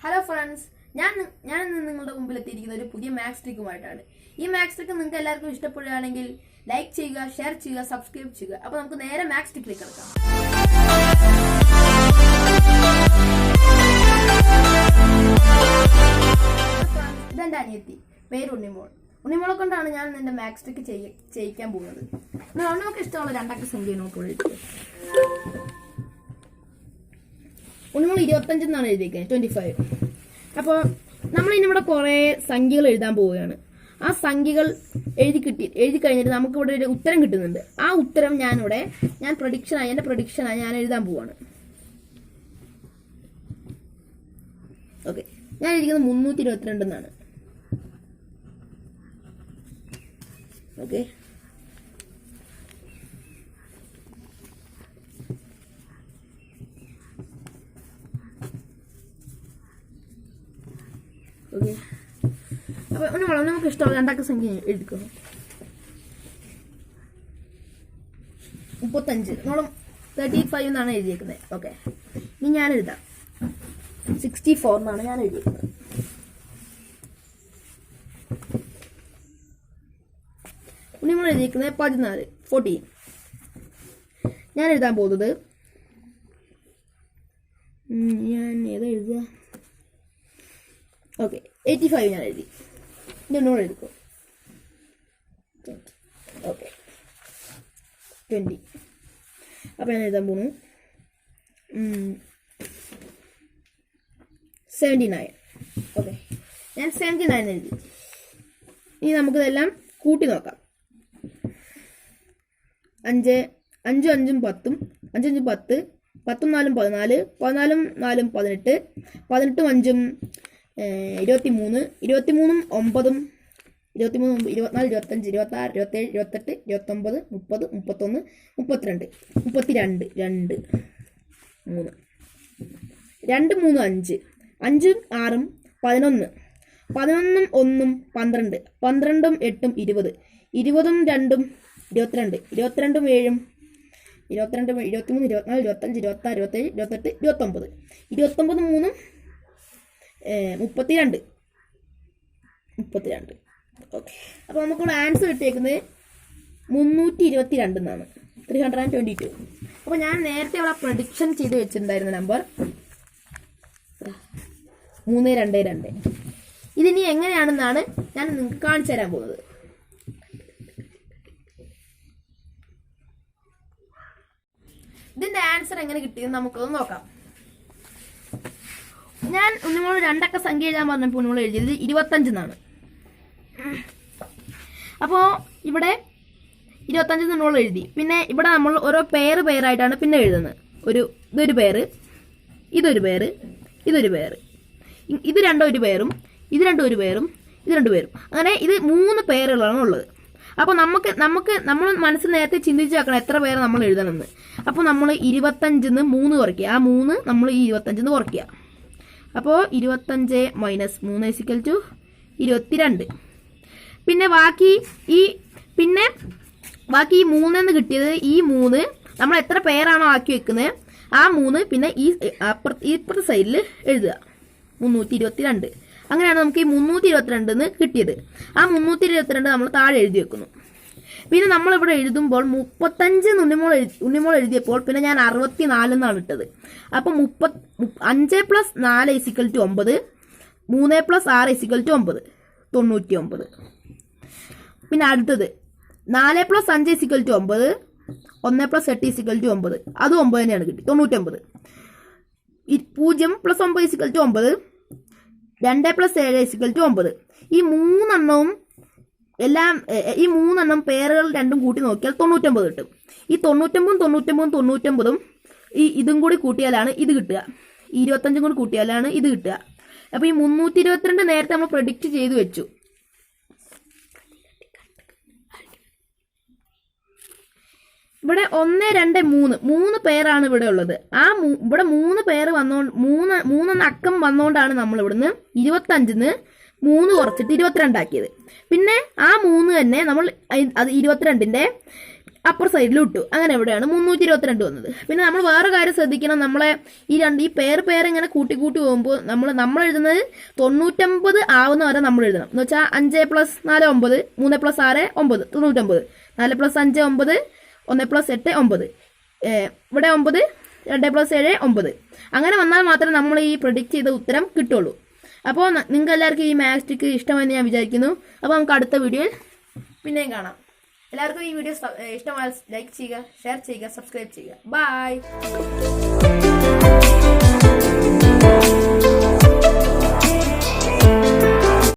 Hello friends ഞാൻ ഞാൻ ഇന്ന് നിങ്ങളുടെ മുമ്പിൽ എത്തിയിരിക്കുന്ന ഒരു പുതിയ മാക്സ് ട്രിക്കുമായിട്ടാണ് ഈ മാക്സ് ട്രിക്ക് നിങ്ങൾക്ക് എല്ലാവർക്കും ഇഷ്ടപ്പെടുകയാണെങ്കിൽ ലൈക്ക് ചെയ്യുക ഷെയർ ചെയ്യുക സബ്സ്ക്രൈബ് ചെയ്യുക. അപ്പോൾ നമുക്ക് നേരെ മാക്സ് ട്രിക്കിലേക്ക് കിടക്കാം. ഇതെന്റെ അനിയത്തി പേര് ഉണ്ണിമോൾ. ഉണ്ണിമോളെ കൊണ്ടാണ് ഞാൻ എന്റെ മാക്സ് ട്രിക്ക് ചെയ്യിക്കാൻ പോകുന്നത്. നമുക്ക് ഇഷ്ടമുള്ള രണ്ടക്ക സംഖ്യ നോട്ട് വിളിച്ചത് ഉണ്ണിമോൾ ഇരുപത്തഞ്ച് എന്നാണ് എഴുതിയിരിക്കുന്നത് ട്വന്റി ഫൈവ് അപ്പോൾ നമ്മൾ ഇന്നിവിടെ കുറേ സംഖ്യകൾ എഴുതാൻ പോവുകയാണ്. ആ സംഖ്യകൾ എഴുതി കിട്ടി എഴുതി കഴിഞ്ഞിട്ട് നമുക്ക് ഇവിടെ ഒരു ഉത്തരം കിട്ടുന്നുണ്ട്. ആ ഉത്തരം ഞാനിവിടെ ഞാൻ പ്രൊഡിക്ഷനായി എന്റെ പ്രൊഡിക്ഷനായി ഞാൻ എഴുതാൻ പോവാണ്. ഓക്കെ ഞാൻ എഴുതിക്കുന്നത് മുന്നൂറ്റി ഇരുപത്തിരണ്ട് എന്നാണ്. Okay okay. വളരെ നമുക്ക് ഇഷ്ടമുള്ള രണ്ടാക്ക സംഖ്യ എഴുതിക്കുന്നു മുപ്പത്തഞ്ച്. നമ്മൾ തേർട്ടി ഫൈവ് എന്നാണ് എഴുതിയേക്കുന്നത് ഓക്കെ. ഇനി ഞാൻ എഴുതാം സിക്സ്റ്റി ഫോർ എന്നാണ് ഞാൻ എഴുതിയേക്കുന്നത് ഇനി നമ്മൾ എഴുതിയേക്കുന്നത് പതിനാല്. ഫോർട്ടീൻ ഞാൻ എഴുതാൻ പോകുന്നത് ഞാൻ ഏതാ എഴുതുക? ഓക്കെ. എയ്റ്റി ഫൈവ് ഞാൻ എഴുതി. ഇനി ഒന്നുകൂടെ എഴുതിക്കോ ഓക്കെ ട്വന്റി അപ്പോൾ ഞാൻ എഴുതാൻ പോണു. സെവന്റി നയൻ ഓക്കെ ഞാൻ സെവന്റി നയൻ എഴുതി. ഇനി നമുക്കിതെല്ലാം കൂട്ടി നോക്കാം. അഞ്ച് അഞ്ചും അഞ്ചും പത്തും അഞ്ചഞ്ചും പത്ത് പത്തും നാലും പതിനാല് പതിനാലും നാലും പതിനെട്ട് പതിനെട്ടും അഞ്ചും ഇരുപത്തി മൂന്ന് ഇരുപത്തി മൂന്നും ഒമ്പതും ഇരുപത്തി മൂന്ന് ഇരുപത്തിനാല് ഇരുപത്തഞ്ച് ഇരുപത്താറ് ഇരുപത്തേഴ് ഇരുപത്തെട്ട് ഇരുപത്തൊമ്പത് മുപ്പത് മുപ്പത്തൊന്ന് മുപ്പത്തിരണ്ട് മുപ്പത്തിരണ്ട് രണ്ട് മൂന്ന്. രണ്ട് മൂന്ന് അഞ്ച്. അഞ്ചും ആറും പതിനൊന്ന്. പതിനൊന്നും ഒന്നും പന്ത്രണ്ട്. പന്ത്രണ്ടും എട്ടും ഇരുപത്. ഇരുപതും രണ്ടും ഇരുപത്തിരണ്ട്. ഇരുപത്തിരണ്ടും ഏഴും ഇരുപത്തിരണ്ട് ഇരുപത്തിമൂന്ന് ഇരുപത്തിനാല് ഇരുപത്തഞ്ച് ഇരുപത്താറ് ഇരുപത്തേഴ് ഇരുപത്തെട്ട് ഇരുപത്തൊമ്പത്. ഇരുപത്തൊമ്പത് മൂന്നും ഏഹ്, മുപ്പത്തിരണ്ട്. മുപ്പത്തിരണ്ട്. ഓക്കെ അപ്പോൾ നമുക്കിവിടെ ആൻസർ കിട്ടിയേക്കുന്നത് മുന്നൂറ്റി ഇരുപത്തി രണ്ട് എന്നാണ് three hundred and twenty two അപ്പോൾ ഞാൻ നേരത്തെ അവിടെ പ്രഡിക്ഷൻ ചെയ്ത് വെച്ചിട്ടുണ്ടായിരുന്ന നമ്പർ മൂന്ന് രണ്ട് രണ്ട്. ഇതിനി എങ്ങനെയാണെന്നാണ് ഞാൻ നിങ്ങൾക്ക് കാണിച്ചു തരാൻ പോകുന്നത്. ഇതിന്റെ ആൻസർ എങ്ങനെ കിട്ടിയെന്ന് നമുക്കൊന്ന് നോക്കാം. ഞാൻ നിങ്ങളോട് രണ്ടക്ക സംഖ്യ എഴുതാൻ പറഞ്ഞപ്പോൾ നിങ്ങൾ എഴുതിയത് ഇരുപത്തഞ്ചെന്നാണ് അപ്പോൾ ഇവിടെ ഇരുപത്തഞ്ച് നമ്മൾ എഴുതി. പിന്നെ ഇവിടെ നമ്മൾ ഓരോ പേര് പേരായിട്ടാണ് പിന്നെ എഴുതുന്നത്. ഒരു ഇതൊരു പേര് ഇതൊരു പേര് ഇതൊരു പേര് ഇത് രണ്ടോ ഒരു പേരും ഇത് രണ്ടും ഒരു പേരും ഇത് രണ്ടു പേരും അങ്ങനെ ഇത് മൂന്ന് പേരുകളാണ് ഉള്ളത്. അപ്പോൾ നമുക്ക് നമുക്ക് നമ്മൾ മനസ്സിൽ നേരത്തെ ചിന്തിച്ച് വെക്കണം എത്ര പേര് നമ്മൾ എഴുതണമെന്ന്. അപ്പോൾ നമ്മൾ ഇരുപത്തഞ്ചിന്ന് മൂന്ന് കുറയ്ക്കുക. ആ മൂന്ന് നമ്മൾ ഈ ഇരുപത്തഞ്ചിന്ന് കുറയ്ക്കുക. അപ്പോൾ ഇരുപത്തഞ്ച് മൈനസ് മൂന്ന് ഇസിക്കൽ ടു ഇരുപത്തിരണ്ട്. പിന്നെ ബാക്കി ഈ പിന്നെ ബാക്കി ഈ മൂന്നെന്ന് കിട്ടിയത് ഈ മൂന്ന് നമ്മൾ എത്ര പേരാണോ ആക്കി വെക്കുന്നത് ആ മൂന്ന് പിന്നെ ഈ അപ്പുറത്ത് ഇപ്പുറത്തെ സൈഡിൽ എഴുതുക. മുന്നൂറ്റി ഇരുപത്തിരണ്ട് അങ്ങനെയാണ് നമുക്ക് ഈ മുന്നൂറ്റി ഇരുപത്തിരണ്ടെന്ന് കിട്ടിയത്. ആ മുന്നൂറ്റി ഇരുപത്തിരണ്ട് നമ്മൾ താഴെ എഴുതി വെക്കുന്നു. പിന്നെ നമ്മളിവിടെ എഴുതുമ്പോൾ മുപ്പത്തഞ്ച് ഉണ്ണിമോൾ ഉണ്ണിമോൾ എഴുതിയപ്പോൾ പിന്നെ ഞാൻ അറുപത്തി നാലെന്നാണ് ഇട്ടത്. അപ്പോൾ മുപ്പത് മുപ്പ- അഞ്ച് പ്ലസ് നാല് ഇസിക്കൽ ടു ഒമ്പത് മൂന്ന് പ്ലസ് ആറ് ഇസിക്കൽ ടു ഒമ്പത് തൊണ്ണൂറ്റി ഒമ്പത് പിന്നെ അടുത്തത് നാല് പ്ലസ് അഞ്ച് ഇസിക്കൽ ടു ഒമ്പത് ഒന്ന് പ്ലസ് എട്ട് ഇസിക്കൽ ടു ഒമ്പത്. അതും ഒമ്പത് തന്നെയാണ് കിട്ടി തൊണ്ണൂറ്റൊമ്പത് ഈ- പൂജ്യം പ്ലസ് ഒമ്പത് ഇസിക്കൽ ടു ഒമ്പത് രണ്ട് പ്ലസ് ഏഴ് ഇസിക്കൽ ടു ഒമ്പത്. ഈ മൂന്നെണ്ണവും എല്ലാം ഈ മൂന്നെണ്ണം പേരുകൾ രണ്ടും കൂട്ടി നോക്കിയാൽ തൊണ്ണൂറ്റൊമ്പത് കിട്ടും. ഈ തൊണ്ണൂറ്റൊമ്പതും തൊണ്ണൂറ്റൊമ്പതും തൊണ്ണൂറ്റൊമ്പതും ഈ ഇതും കൂടി കൂട്ടിയാലാണ് ഇത് കിട്ടുക. ഇരുപത്തഞ്ചും കൂടി കൂട്ടിയാലാണ് ഇത് കിട്ടുക. അപ്പോൾ ഈ മുന്നൂറ്റി ഇരുപത്തിരണ്ട് നേരത്തെ നമ്മൾ പ്രഡിക്റ്റ് ചെയ്തു വെച്ചു. ഇവിടെ ഒന്ന് രണ്ട് മൂന്ന്. മൂന്ന് പേരാണ് ഇവിടെ ഉള്ളത്. ആ ഇവിടെ മൂന്ന് പേര് വന്നോ മൂന്ന് മൂന്നെണ്ണം അക്കം വന്നോണ്ടാണ് നമ്മൾ ഇവിടുന്ന് ഇരുപത്തഞ്ചിന്ന് മൂന്ന് കുറച്ചിട്ട് ഇരുപത്തിരണ്ടാക്കിയത് പിന്നെ ആ മൂന്ന് തന്നെ നമ്മൾ അത് ഇരുപത്തിരണ്ടിന്റെ അപ്പർ സൈഡിൽ ഇട്ടു. അങ്ങനെ എവിടെയാണ് മുന്നൂറ്റി ഇരുപത്തിരണ്ട് വന്നത്. പിന്നെ നമ്മൾ വേറെ കാര്യം ശ്രദ്ധിക്കണം. നമ്മളെ ഈ രണ്ട് ഈ പേര് പേര് ഇങ്ങനെ കൂട്ടി കൂട്ടി പോകുമ്പോൾ നമ്മൾ നമ്മൾ എഴുതുന്നത് തൊണ്ണൂറ്റമ്പത് ആവുന്ന വരെ നമ്മൾ എഴുതണം. എന്ന് വെച്ചാൽ അഞ്ച് പ്ലസ് നാല് ഒമ്പത് മൂന്ന് പ്ലസ് ആറ് ഒമ്പത് തൊണ്ണൂറ്റൊമ്പത്. നാല് പ്ലസ് അഞ്ച് ഒമ്പത് ഒന്ന് പ്ലസ് എട്ട് ഒമ്പത്. ഇവിടെ ഒമ്പത് രണ്ട് പ്ലസ് ഏഴ് ഒമ്പത്. അങ്ങനെ വന്നാൽ മാത്രമേ നമ്മൾ ഈ പ്രൊഡിക്റ്റ് ചെയ്ത ഉത്തരം കിട്ടുള്ളൂ. അപ്പോൾ നിങ്ങൾക്ക് എല്ലാവർക്കും ഈ മാത്സ് ട്രിക്ക് ഇഷ്ടമെന്ന് ഞാൻ വിചാരിക്കുന്നു. അപ്പോൾ നമുക്ക് അടുത്ത വീഡിയോയിൽ പിന്നെയും കാണാം. എല്ലാവർക്കും ഈ വീഡിയോ ഇഷ്ടമായ ലൈക്ക് ചെയ്യുക ഷെയർ ചെയ്യുക സബ്സ്ക്രൈബ് ചെയ്യുക. ബൈ